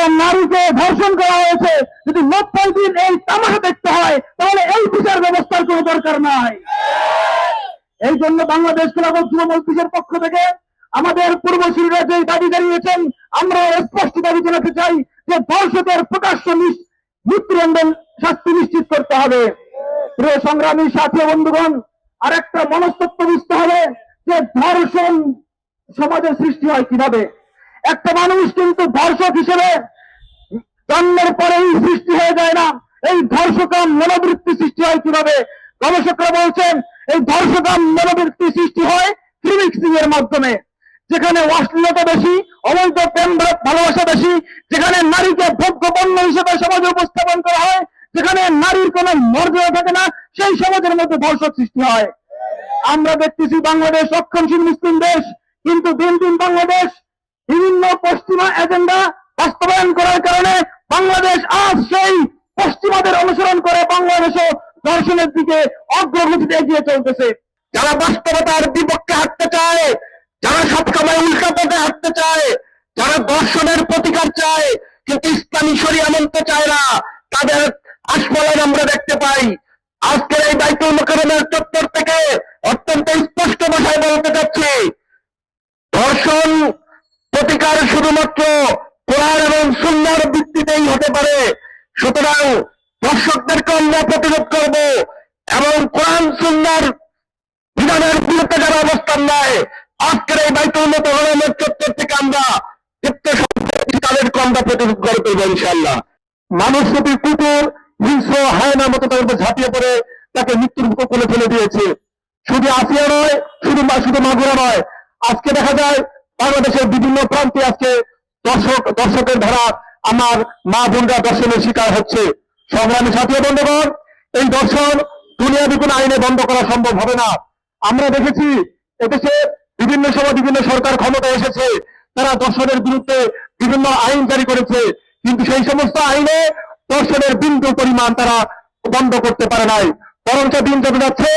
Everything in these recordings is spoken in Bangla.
একটা নারীকে ধর্ষণ করা হয়েছে। যদি নব্বই দিন এই তামাশা দেখতে হয়, তাহলে এই বিচার ব্যবস্থার কোনো দরকার নাই। এই জন্য বাংলাদেশ খেলাফত যুব মজলিসের পক্ষ থেকে আমাদের পূর্বসূরীরা যে দাবি জানিয়েছেন, আমরা স্পষ্ট দাবি জানাতে চাই যে ধর্ষকের প্রকাশ্য মৃত্যুদণ্ডের শাস্তি নিশ্চিত করতে হবে। প্রিয় সংগ্রামী সাথী বন্ধুগণ, আরেকটা মনস্তত্ব বুঝতে হবে যে ধর্ষণ সমাজের সৃষ্টি হয় কীভাবে। একটা মানুষ কিন্তু ধর্ষক হিসেবে জন্মের পরেই সৃষ্টি হয়ে যায় না। এই ধর্ষকাম মনোবৃত্তি সৃষ্টি হয় কীভাবে? গবেষকরা বলছেন, এই ধর্ষকাম মনোবৃত্তি সৃষ্টি হয় ফ্রিমিক্সিং এর মাধ্যমে, যেখানে অশ্লীলতা বেশি, অবৈধ প্রেম ভালোবাসা বেশি, যেখানে নারীকে ভোগ্য পণ্য হিসেবে সমাজে উপস্থাপন করা হয়, যেখানে নারীর কোনো মর্যাদা থাকে না, সেই সমাজের মধ্যে ধর্ষক সৃষ্টি হয়। আমরা দেখতেছি বাংলাদেশ অক্ষমশীল মুসলিম দেশ, কিন্তু দিন দিন বাংলাদেশ বিভিন্ন পশ্চিমা এজেন্ডা বাস্তবায়ন করার কারণে বাংলাদেশ আজ সেই পশ্চিমাদের অনুসরণ করে বাংলাদেশও দর্শনের দিকে অগ্রগতিতে এগিয়ে চলতেছে। যারা বাস্তবতার বিপক্ষে হাঁটতে চায়, যারা সবসময় উল্টা পথে হাঁটতে চায়, যারা দর্শনের প্রতিকার চায়, কিন্তু ইসলামী শরিয়া মানতে চায় না, তাদের আস্ফলন আমরা দেখতে পাই। আজকের এই বাইতুল মোকারমের চত্বর থেকে অত্যন্ত স্পষ্ট ভাষায় বলতে চাচ্ছি ধর্ষণ প্রতিকার শুধুমাত্র কোরআন এবং সুন্দর ভিত্তিতেই হতে পারে। সুতরাং দর্শকদেরকে আমরা প্রতিরোধ করব এবং কোরআন সুন্দর বিধানের বিরুদ্ধে যারা অবস্থান নেয়, আজকের এই বাইতুল মোকারমের চত্বর থেকে আমরা তাদেরকে আমরা প্রতিরোধ করে তুলব ইনশাল্লাহ মানুষ প্রতি কুকুর, হিংস্র হায়নার মতো তাদের ঝাঁপিয়ে পড়ে, তাকে মৃত্যুর কোলে ফেলে দিয়েছে। শুধু আসিয়া নয়, শুধু শুধু মাগুরা নয়। আজকে দেখা যায় বাংলাদেশের বিভিন্ন প্রান্তে আজকে দর্শক, দর্শকের ধারা আমার মা বোনরা দর্শনের শিকার হচ্ছে। সংগ্রামী সাথী বন্ধুগণ, এই দর্শন দুনিয়াবি কোনো আইনে বন্ধ করা সম্ভব হবে না। আমরা দেখেছি এদেশে বিভিন্ন সময় বিভিন্ন সরকার ক্ষমতা এসেছে, তারা দর্শনের বিরুদ্ধে বিভিন্ন আইন জারি করেছে, কিন্তু সেই সমস্ত আইনে দর্শনের বিন্দু পরিমাণ তারা বন্ধ করতে পারে নাই। বরঞ্চ দিন যত যাচ্ছে,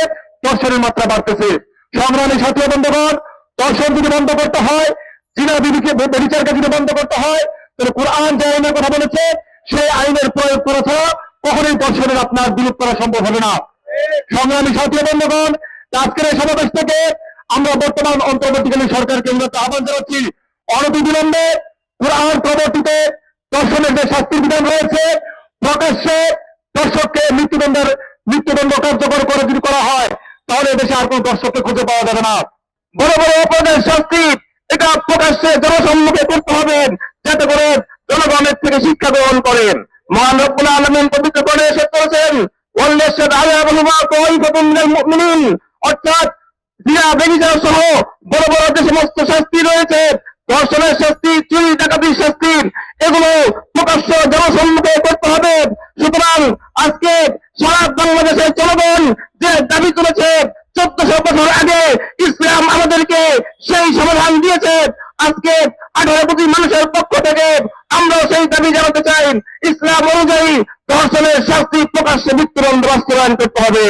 দর্শনের মাত্রা বাড়তেছে। সংগ্রামী সাথী বন্ধুগণ, দর্শন যদি বন্ধ করতে হয় জিনা বিবিকে বিচারকে যদি বন্ধ করতে হয়, তাহলে কোরআন যে আইনের কথা বলেছে, সেই আইনের প্রয়োগ করা ছাড়া কখনোই দর্শনের আপনার বিরোধ করা সম্ভব হবে না। সংগ্রামী সাথী বন্ধুগণ, আজকের এই সমাবেশ থেকে আমরা বর্তমান অন্তর্বর্তীকালীন সরকারকে উন্নত আহ্বান জানাচ্ছি। অনতিবিলম্বে কোরআন প্রবর্তিত দর্শনের যে শাস্তির বিধান রয়েছে। প্রকাশ্যে দর্শককে মৃত্যুদণ্ডের মৃত্যুদণ্ড কার্যকর করে যদি করা হয়, তাহলে দেশে আর কোন দর্শককে খুঁজে পাওয়া যাবে না। বড় বড় অপরাধের শাস্তি এটা প্রকাশ্যে জনসম্মুখে করতে হবে, যাতে করে জনগণের থেকে শিক্ষা গ্রহণ করেন। মহান আলমিন পবিত্র করে এসে করেছেন অর্থাৎ বড় বড় রয়েছে এগুলো প্রকাশ্য জনসম্মুখে করতে হবে। সুতরাং আজকে সারা বাংলাদেশের জনগণ যে দাবি করেছে আমাদেরকে সেই সমাধান দিয়েছে। আজকে আঠারো কোটি মানুষের পক্ষ থেকে আমরাও সেই দাবি জানাতে চাই, ইসলাম অনুযায়ী ধর্ষণের শাস্তি প্রকাশ্যে মৃত্যুদণ্ড বাস্তবায়ন করতে হবে।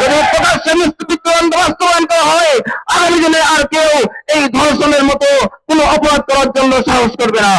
যদি প্রকাশ্যে মৃত্যুদণ্ড বাস্তবায়ন করা হয়, আগামী দিনে আর কেউ এই ধর্ষণের মতো কোনো অপরাধ করার জন্য সাহস করবে না।